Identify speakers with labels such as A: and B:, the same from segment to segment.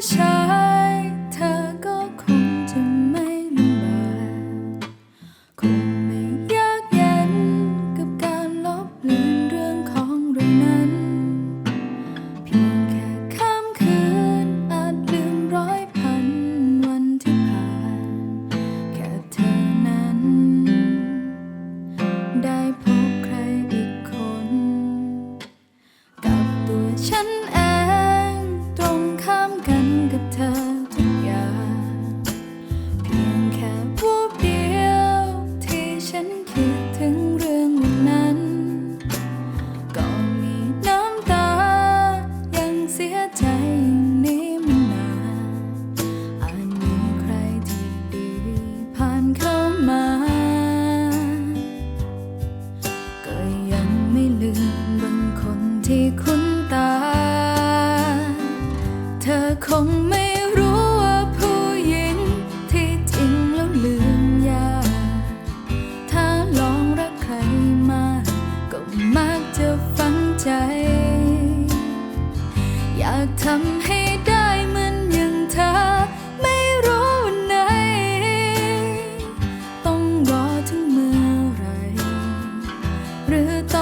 A: show. ได้พบ ลืมบางคนที่คุ้นตา เธอคงไม่รู้ว่าผู้หญิงที่จริงแล้วลืมยากถ้าลองรักใครมากก็มากจะฟังใจ อยากทำให้ได้เหมือนอย่างเธอ ไม่รู้วันไหน ต้องรอถึงเมื่อไรหรือต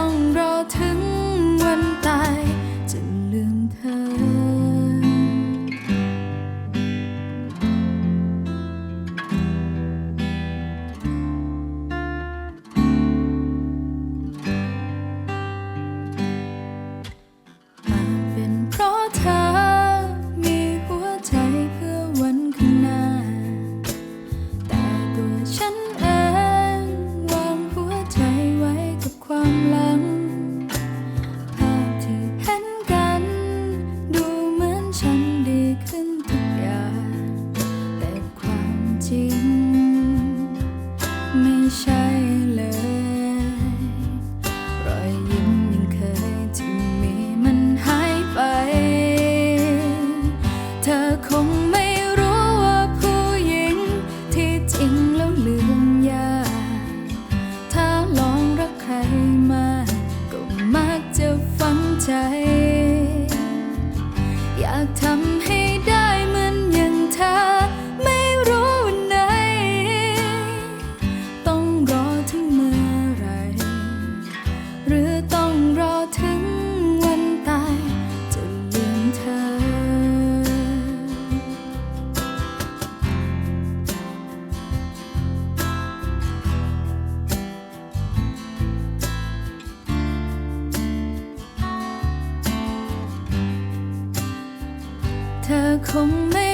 A: 空泪。